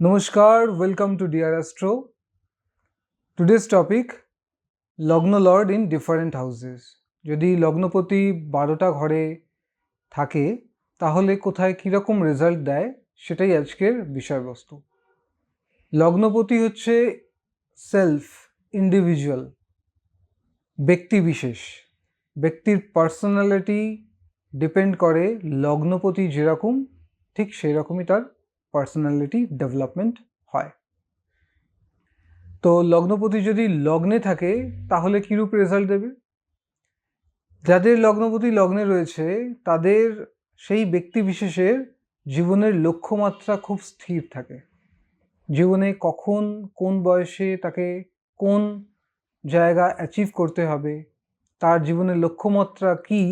Namaskar, welcome to Dear Astro. Today's topic lagna lord in different houses যদি লগ্নপতি বারোটা ঘরে থাকে তাহলে কোথায় কীরকম রেজাল্ট দেয় সেটাই আজকের বিষয়বস্তু। লগ্নপতি হচ্ছে সেলফ ইন্ডিভিজুয়াল ব্যক্তি বিশেষ। ব্যক্তির পার্সোনালিটি ডিপেন্ড করে লগ্নপতি যেরকম ঠিক সেই রকমই তার পার্সোনালিটি ডেভেলপমেন্ট হয়। তো লগ্নপতি যদি লগ্নে থাকে, তাহলে কীরূপ রেজাল্ট দেবে? যাদের লগ্নপতি লগ্নে রয়েছে, তাদের সেই ব্যক্তি বিশেষের জীবনের লক্ষ্যমাত্রা খুব স্থির থাকে। জীবনে কখন কোন বয়সে তাকে কোন জায়গা অ্যাচিভ করতে হবে, তার জীবনের লক্ষ্যমাত্রা কি,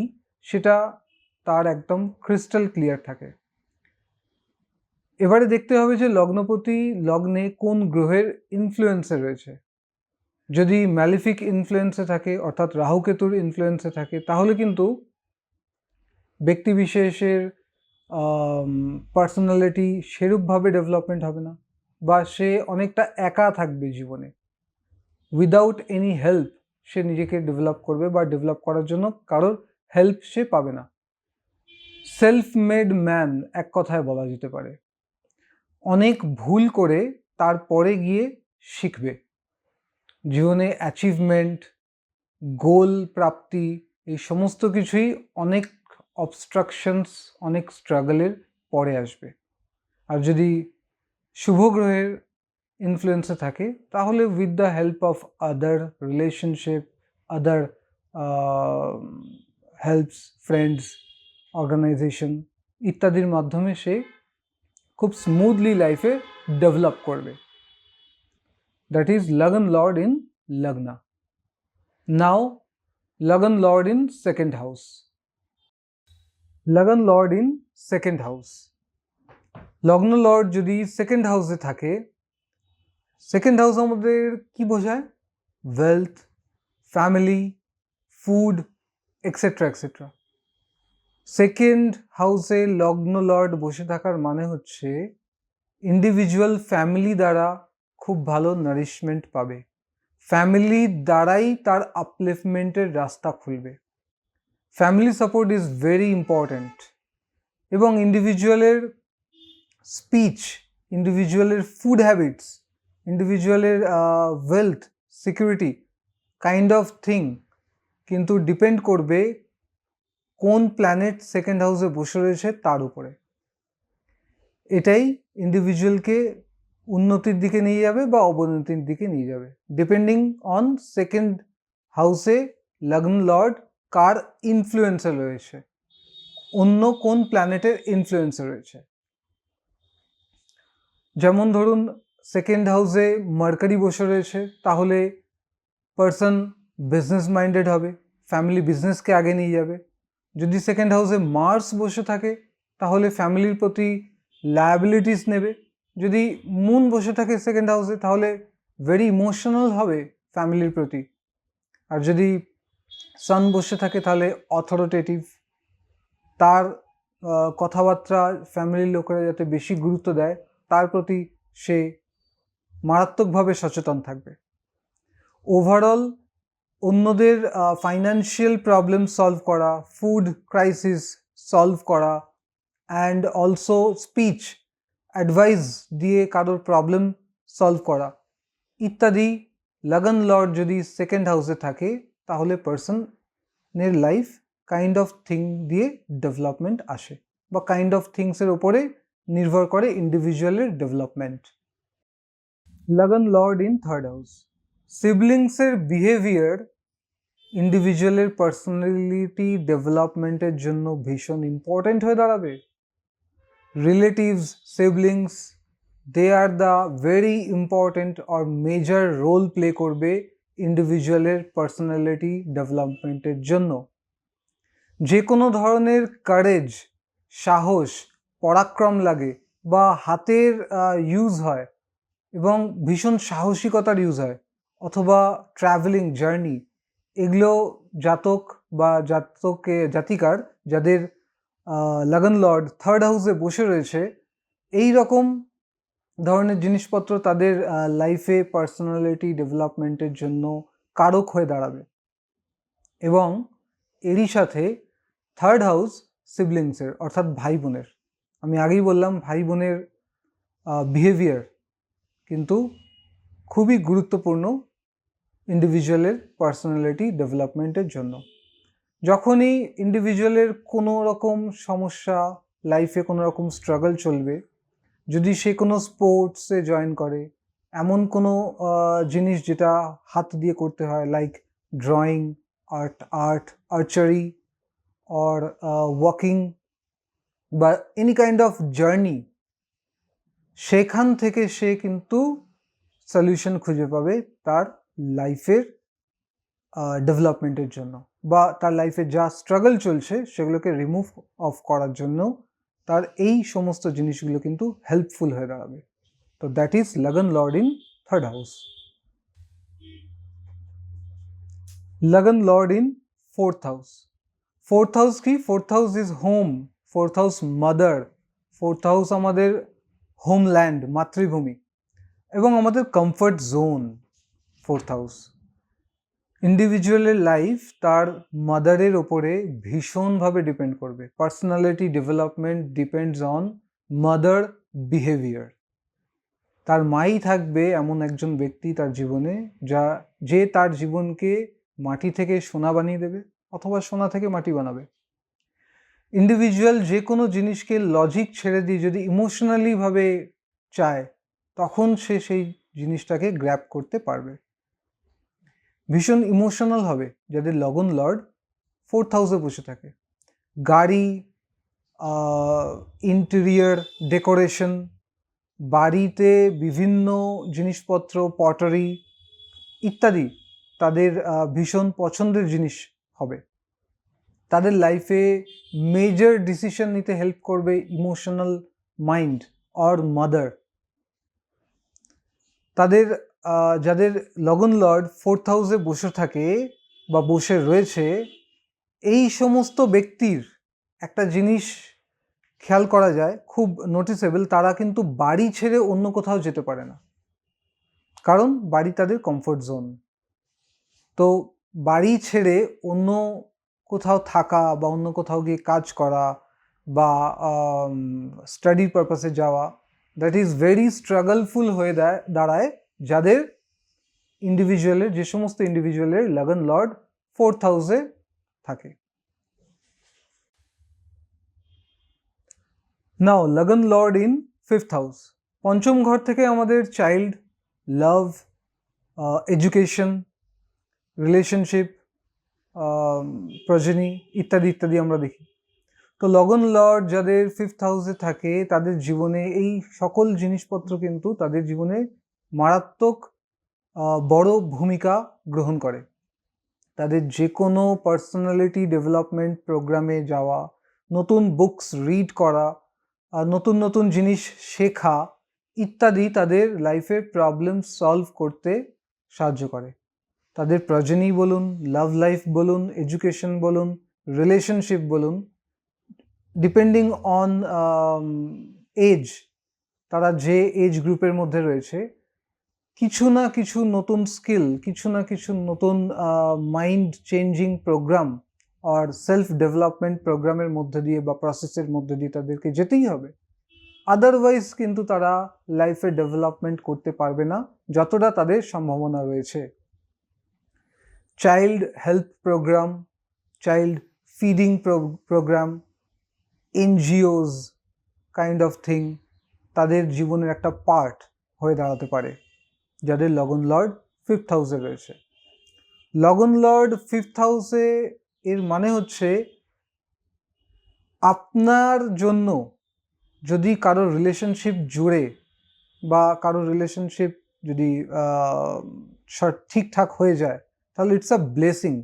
সেটা তার একদম ক্রিস্টাল ক্লিয়ার থাকে। এবারে দেখতে হবে যে লগ্নপতি লগ্নে কোন গ্রহের ইনফ্লুয়েন্সে রয়েছে। যদি ম্যালিফিক ইনফ্লুয়েন্সে থাকে, অর্থাৎ রাহুকেতুর ইনফ্লুয়েন্সে থাকে, তাহলে কিন্তু ব্যক্তিবিশেষের পার্সোনালিটি সেরূপভাবে ডেভেলপমেন্ট হবে না বা সে অনেকটা একা থাকবে জীবনে। উইদাউট এনি হেল্প সে নিজেকে ডেভেলপ করবে বা ডেভেলপ করার জন্য কারোর হেল্প সে পাবে না। সেলফ মেড ম্যান এক কথায় বলা যেতে পারে। অনেক ভুল করে তারপরে গিয়ে শিখবে। জীবনে অ্যাচিভমেন্ট গোল প্রাপ্তি এই সমস্ত কিছুই অনেক অবস্ট্রাকশনস অনেক স্ট্রাগলের পরে আসবে। আর যদি শুভ গ্রহের ইনফ্লুয়েন্সে থাকে, তাহলে with the help of other relationship other helps friends organization ইত্যাদির মাধ্যমে সে খুব স্মুথলি লাইফে ডেভেলপ করবে that is lagna lord in lagna now lagna lord in second house lagna lord in second house lagna lord যদি second হাউসে থাকে second house আমাদের কি বোঝায় wealth family food etcetera etcetera second হাউসে লগ্ন লর্ড বসে থাকার মানে হচ্ছে ইন্ডিভিজুয়াল ফ্যামিলি দ্বারা খুব ভালো নারিশমেন্ট পাবে। ফ্যামিলি দ্বারাই তার আপলিফমেন্টের রাস্তা খুলবে। Family support is very important এবং ইন্ডিভিজুয়ালের স্পিচ ইন্ডিভিজুয়ালের food habits ইন্ডিভিজুয়ালের wealth security kind of thing কিন্তু ডিপেন্ড করবে কোন প্ল্যানেট সেকেন্ড হাউসে বসে রয়েছে তার উপরে। এটাই ইন্ডিভিজুয়ালকে উন্নতির দিকে নিয়ে যাবে বা অবনতির দিকে নিয়ে যাবে। ডিপেন্ডিং অন সেকেন্ড হাউসে লগ্ন লর্ড কার ইনফ্লুয়েন্সে রয়েছে। অন্য কোন প্ল্যানেটের ইনফ্লুয়েন্সে রয়েছে। যেমন ধরুন সেকেন্ড হাউসে মার্কারি বসে রয়েছে, তাহলে পার্সন বিজনেস মাইন্ডেড হবে ফ্যামিলি বিজনেসকে আগে নিয়ে যাবে। যদি সেকেন্ড হাউসে মার্স বসে থাকে, তাহলে ফ্যামিলির প্রতি লায়াবিলিটিস নেবে। যদি মুন বসে থাকে সেকেন্ড হাউসে তাহলে ভেরি ইমোশনাল হবে ফ্যামিলির প্রতি। আর যদি সান বসে থাকে, তাহলে অথরিটেটিভ তার কথাবার্তা ফ্যামিলির লোকেরা যাতে বেশি গুরুত্ব দেয়, তার প্রতি সে মারাত্মকভাবে সচেতন থাকবে। ওভারঅল অন্যদের ফাইন্যান্সিয়াল প্রবলেম সলভ করা ফুড ক্রাইসিস সলভ করা অ্যান্ড অলসো স্পিচ অ্যাডভাইস দিয়ে কারোর প্রবলেম সলভ করা। ইত্যাদি লগন লর্ড যদি সেকেন্ড হাউসে থাকে, তাহলে পার্সনের লাইফ কাইন্ড অফ থিং দিয়ে ডেভেলপমেন্ট আসে, বা কাইন্ড অফ থিংসের ওপরে নির্ভর করে ইন্ডিভিজুয়ালের development lagna lord in third house সিবলিংসের behaviour ইন্ডিভিজুয়ালের পার্সোনালিটি ডেভেলপমেন্টের জন্য ভীষণ ইম্পর্ট্যান্ট হয়ে দাঁড়াবে। Relatives siblings they are the very important or major role play করবে ইন্ডিভিজুয়ালের পার্সোনালিটি ডেভেলপমেন্টের জন্য। যে কোনো ধরনের কারেজ সাহস, পরাক্রম লাগে বা হাতের ইউজ হয় এবং ভীষণ সাহসিকতার ইউজ হয়। অথবা ট্রাভেলিং জার্নি এগুলো জাতক বা জাতকে, জাতিকার যাদের লগন লর্ড থার্ড হাউসে বসে রয়েছে, এই রকম ধরনের জিনিসপত্র তাদের লাইফে পার্সোনালিটি ডেভেলপমেন্টের জন্য কারক হয়ে দাঁড়াবে। এবং এরই সাথে থার্ড হাউস সিবলিংসের অর্থাৎ ভাই বোনের, আমি আগেই বললাম ভাই বোনের বিহেভিয়ার কিন্তু খুবই গুরুত্বপূর্ণ ইন্ডিভিজুয়ালের পার্সোনালিটি ডেভেলপমেন্টের জন্য। যখনই ইন্ডিভিজুয়ালের কোনো রকম সমস্যা লাইফে কোনো রকম স্ট্রাগল চলবে, যদি সে কোনো স্পোর্টসে জয়েন করে, এমন কোনো জিনিস যেটা হাত দিয়ে করতে হয় like drawing art art archery or walking বা এনি কাইন্ড অফ জার্নি সেখান থেকে সে কিন্তু সলিউশন খুঁজে পাবে তার লাইফের ডেভেলপমেন্টের জন্য বা তার লাইফে যা স্ট্রাগল চলছে সেগুলোকে রিমুভ অফ করার জন্য তার এই সমস্ত জিনিসগুলো কিন্তু হেল্পফুল হয়ে দাঁড়াবে। তো that is lagna lord in third house lagna lord in fourth house fourth house কি? Fourth house is home fourth house mother fourth house আমাদের হোমল্যান্ড মাতৃভূমি এবং আমাদের কমফর্ট জোন ফোর্থ হাউস। ইন্ডিভিজুয়ালের লাইফ তার মাদারের ওপরে ভীষণভাবে ডিপেন্ড করবে। Personality development depends on mother behaviour তার মাই থাকবে এমন একজন ব্যক্তি তার জীবনে, যা, যে তার জীবনকে মাটি থেকে সোনা বানিয়ে দেবে অথবা সোনা থেকে মাটি বানাবে। ইন্ডিভিজুয়াল যে কোনো জিনিসকে লজিক ছেড়ে দিয়ে যদি ইমোশনালিভাবে চায়, তখন সে সেই জিনিসটাকে গ্র্যাপ করতে পারবে। ভীষণ ইমোশনাল হবে যাদের লগন লর্ড ফোর্থ হাউসে বসে থাকে। গাড়ি ইন্টেরিয়ার ডেকোরেশন বাড়িতে বিভিন্ন জিনিসপত্র পটারি ইত্যাদি তাদের ভীষণ পছন্দের জিনিস হবে। তাদের লাইফে মেজর ডিসিশন নিতে হেল্প করবে ইমোশনাল মাইন্ড অর মাদার তাদের যাদের লগন লর্ড ফোর্থ হাউসে বসে থাকে বা বসে রয়েছে, এই সমস্ত ব্যক্তির একটা জিনিস খেয়াল করা যায়, খুব নোটিসেবল তারা কিন্তু বাড়ি ছেড়ে অন্য কোথাও যেতে পারে না। কারণ বাড়ি তাদের কমফোর্ট জোন তো বাড়ি ছেড়ে অন্য কোথাও থাকা বা অন্য কোথাও গিয়ে কাজ করা বা স্টাডি পারপাসে যাওয়া দ্যাট ইজ ভেরি স্ট্রাগলফুল হয়ে দেয় দাঁড়ায়। যাদের ইন্ডিভিজুয়ালের যে সমস্ত ইন্ডিভিজুয়ালের লগন লর্ড ফোর্থ হাউসে থাকে। নাও লগন লর্ড ইন ফিফথ হাউস পঞ্চম ঘর থেকে আমাদের চাইল্ড লাভ এডুকেশন রিলেশনশিপ প্রজনী ইত্যাদি ইত্যাদি আমরা দেখি। তো লগন লর্ড যাদের ফিফথ হাউসে থাকে, তাদের জীবনে এই সকল জিনিসপত্র কিন্তু তাদের জীবনে মারাত্মক বড় ভূমিকা গ্রহণ করে। তাদের যে কোনো পার্সোনালিটি ডেভেলপমেন্ট প্রোগ্রামে যাওয়া, নতুন বুকস রিড করা নতুন নতুন জিনিস শেখা ইত্যাদি তাদের লাইফের প্রবলেম সলভ করতে সাহায্য করে। তাদের প্রজনী বলুন লাভ লাইফ বলুন এডুকেশন বলুন রিলেশনশিপ বলুন ডিপেন্ডিং অন এজ তারা যে এজ গ্রুপের মধ্যে রয়েছে কিছু না কিছু নতুন স্কিল কিছু না কিছু নতুন মাইন্ড চেঞ্জিং প্রোগ্রাম আর সেলফ ডেভেলপমেন্ট প্রোগ্রামের মধ্যে দিয়ে বা প্রসেসের মধ্যে দিয়ে তাদেরকে যেতেই হবে। আদারওয়াইজ কিন্তু তারা লাইফে ডেভেলপমেন্ট করতে পারবে না, যতটা তাদের সম্ভাবনা রয়েছে। Child help program child feeding program NGOs kind of thing তাদের জীবনের একটা পার্ট হয়ে দাঁড়াতে পারে। যাদের লগন লর্ড ফিফথ হাউসে রয়েছে। লগন লর্ড ফিফথ হাউসে এর মানে হচ্ছে আপনার জন্য যদি কারও রিলেশনশিপ জুড়ে বা কারও রিলেশনশিপ যদি ঠিকঠাক হয়ে যায়, তাহলে ইটস আ ব্লেসিং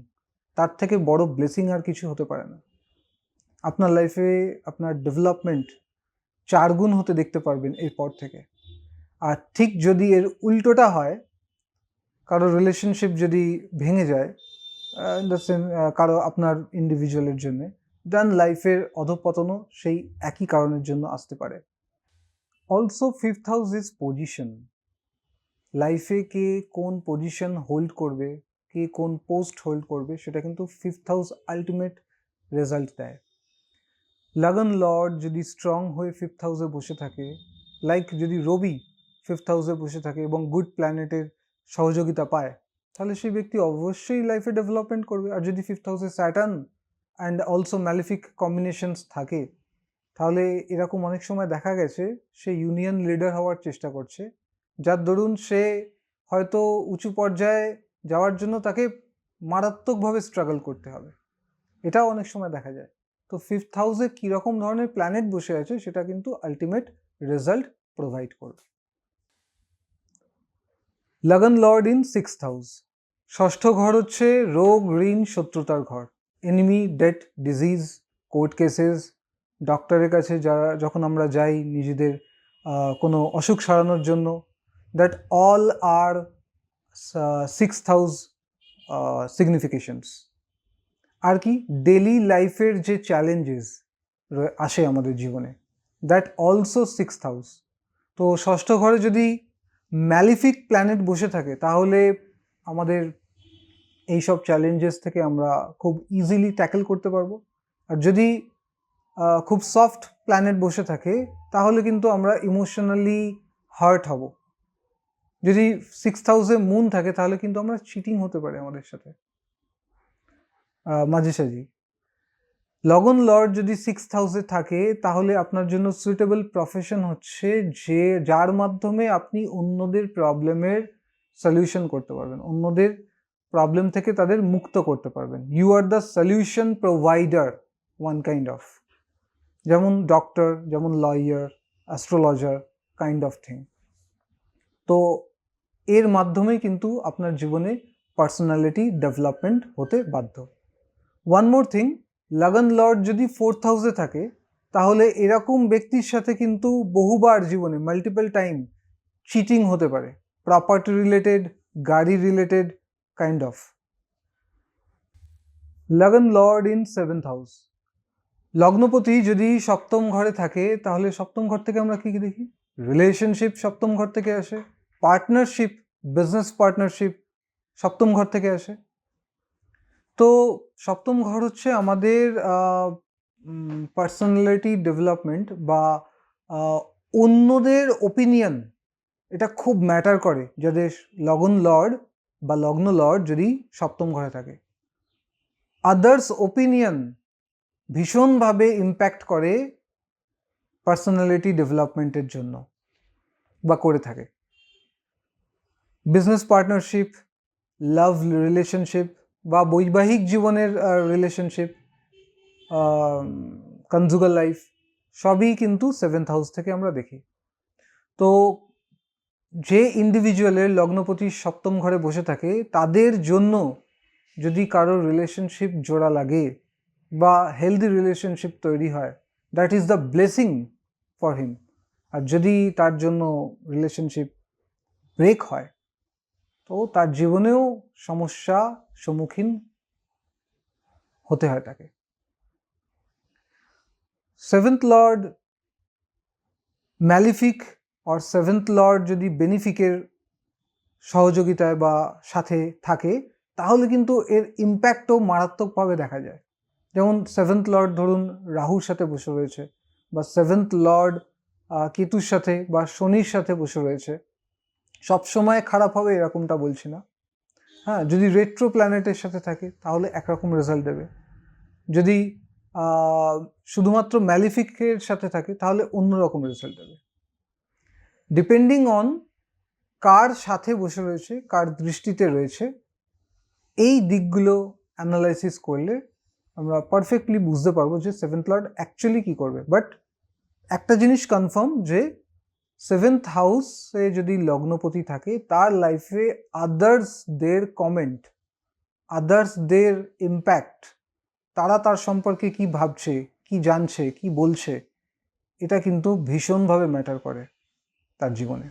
তার থেকে বড় ব্লেসিং আর কিছু হতে পারে না। আপনার লাইফে আপনার ডেভেলপমেন্ট চারগুণ হতে দেখতে পারবেন এরপর থেকে। আর ঠিক যদি এর উল্টোটা হয়, কারও রিলেশনশিপ যদি ভেঙে যায় ইন দ্য কারও আপনার ইন্ডিভিজুয়ালের জন্য দেন লাইফের অধপতনও সেই একই কারণের জন্য আসতে পারে। Also fifth house is position লাইফে কে কোন পজিশন হোল্ড করবে, কে কোন পোস্ট হোল্ড করবে, সেটা কিন্তু ফিফথ হাউস আলটিমেট রেজাল্ট দেয়। লাগন লর্ড যদি স্ট্রং হয়ে ফিফথ হাউসে বসে থাকে লাইক যদি রবি ফিফথ হাউসে বসে থাকে এবং গুড প্ল্যানেটের সহযোগিতা পায়, তাহলে সেই ব্যক্তি অবশ্যই লাইফে ডেভেলপমেন্ট করবে। আর যদি ফিফথ হাউসে Saturn and also malefic combinations থাকে, তাহলে এরকম অনেক সময় দেখা গেছে, সে ইউনিয়ন লিডার হওয়ার চেষ্টা করছে। যার দরুন সে হয়তো উঁচু পর্যায়ে যাওয়ার জন্য তাকে মারাত্মকভাবে স্ট্রাগল করতে হবে। এটাও অনেক সময় দেখা যায়। তো ফিফথ হাউসে কীরকম ধরনের প্ল্যানেট বসে আছে, সেটা কিন্তু আলটিমেট রেজাল্ট প্রোভাইড করবে। লগন লর্ড ইন সিক্স হাউস। ষষ্ঠ ঘর হচ্ছে রোগ ঋণ শত্রুতার ঘর। Enemy debt disease, court cases, ডক্টরের কাছে যারা, যখন আমরা যাই নিজেদের কোনো অসুখ সারানোর জন্য, that all are six house significations আর কি ডেলি লাইফের যে চ্যালেঞ্জেস আসে আমাদের জীবনে, দ্যাট অলসো সিক্স হাউস। তো ষষ্ঠ ঘরে যদি ম্যালিফিক প্ল্যানেট বসে থাকে, তাহলে আমাদের এই সব চ্যালেঞ্জেস থেকে আমরা খুব ইজিলি ট্যাকেল করতে পারব। আর যদি খুব সফট প্ল্যানেট বসে থাকে, তাহলে কিন্তু আমরা ইমোশনালি হার্ট হব। যদি সিক্স হাউসে মুন থাকে, তাহলে কিন্তু আমরা চিটিং হতে পারে আমাদের সাথে। মাঝে সাঝি লগন লর্ড যদি সিক্স হাউসে থাকে, তাহলে আপনার জন্য সুইটেবল প্রফেশন হচ্ছে যে, যার মাধ্যমে আপনি অন্যদের প্রবলেমের সলিউশন করতে পারবেন। অন্যদের প্রবলেম থেকে তাদের মুক্ত করতে পারবেন। You are the solution provider one kind of যেমন ডক্টর যেমন lawyer astrologer kind of thing তো এর মাধ্যমে কিন্তু আপনার জীবনে পার্সোনালিটি ডেভেলপমেন্ট হতে বাধ্য। One more thing lagna lord যদি ফোর্থ হাউসে থাকে, তাহলে এরকম ব্যক্তির সাথে কিন্তু বহুবার জীবনে মাল্টিপল টাইম চিটিং হতে পারে। প্রপার্টি রিলেটেড গাড়ি related kind of lagna lord in seventh house লগ্নপতি যদি সপ্তম ঘরে থাকে, তাহলে সপ্তম ঘর থেকে আমরা কি কি দেখি? রিলেশনশিপ সপ্তম ঘর থেকে আসে পার্টনারশিপ বিজনেস পার্টনারশিপ সপ্তম ঘর থেকে আসে। তো সপ্তম ঘর হচ্ছে আমাদের পার্সোনালিটি ডেভেলপমেন্ট বা অন্যদের ওপিনিয়ন এটা খুব ম্যাটার করে যাদের লগন লর্ড বা লগ্ন লর্ড যদি সপ্তম ঘরে থাকে। আদার্স ওপিনিয়ন ভীষণভাবে ইম্প্যাক্ট করে পার্সোনালিটি ডেভেলপমেন্টের জন্য বা করে থাকে। বিজনেস পার্টনারশিপ লাভ রিলেশনশিপ বা বৈবাহিক জীবনের রিলেশনশিপ কনজুগাল লাইফ সবই কিন্তু সেভেন্থ হাউস থেকে আমরা দেখি। তো যে ইন্ডিভিজুয়ালের লগ্নপতি সপ্তম ঘরে বসে থাকে, তাদের জন্য যদি কারোর রিলেশনশিপ জোড়া লাগে বা হেলদি রিলেশনশিপ তৈরি হয় that is the blessing for him আর যদি তার জন্য রিলেশনশিপ ব্রেক হয় তো তার জীবনেও সমস্যা সম্মুখীন হতে হয় তাকে। সেভেন্থ লর্ড ম্যালিফিক আর সেভেন্থ লর্ড যদি বেনিফিকের সহযোগিতায় বা সাথে থাকে, তাহলে কিন্তু এর ইম্প্যাক্টও মারাত্মকভাবে দেখা যায়। যেমন সেভেন্থ লর্ড ধরুন রাহুর সাথে বসে রয়েছে বা সেভেন্থ লর্ড কেতুর সাথে বা শনির সাথে বসে রয়েছে। সব সময় খারাপ হবে এরকমটা বলছি না। হ্যাঁ যদি রেট্রো প্ল্যানেটের সাথে থাকে, তাহলে একরকম রেজাল্ট দেবে। যদি শুধুমাত্র ম্যালিফিকের সাথে থাকে, তাহলে অন্যরকম রেজাল্ট দেবে। ডিপেন্ডিং অন কার সাথে বসে রয়েছে, কার দৃষ্টিতে রয়েছে, এই দিকগুলো অ্যানালাইসিস করলে আমরা পারফেক্টলি বুঝতে পারব যে সেভেন্থ লর্ড অ্যাকচুয়ালি কী করবে। বাট একটা জিনিস কনফার্ম যে সেভেন্থ হাউসে যদি লগ্নপতি থাকে, তার লাইফে আদার্সদের কমেন্ট আদার্সদের ইম্প্যাক্ট তারা তার সম্পর্কে কি ভাবছে, কি জানছে, কি বলছে, এটা কিন্তু ভীষণভাবে ম্যাটার করে তার জীবনে।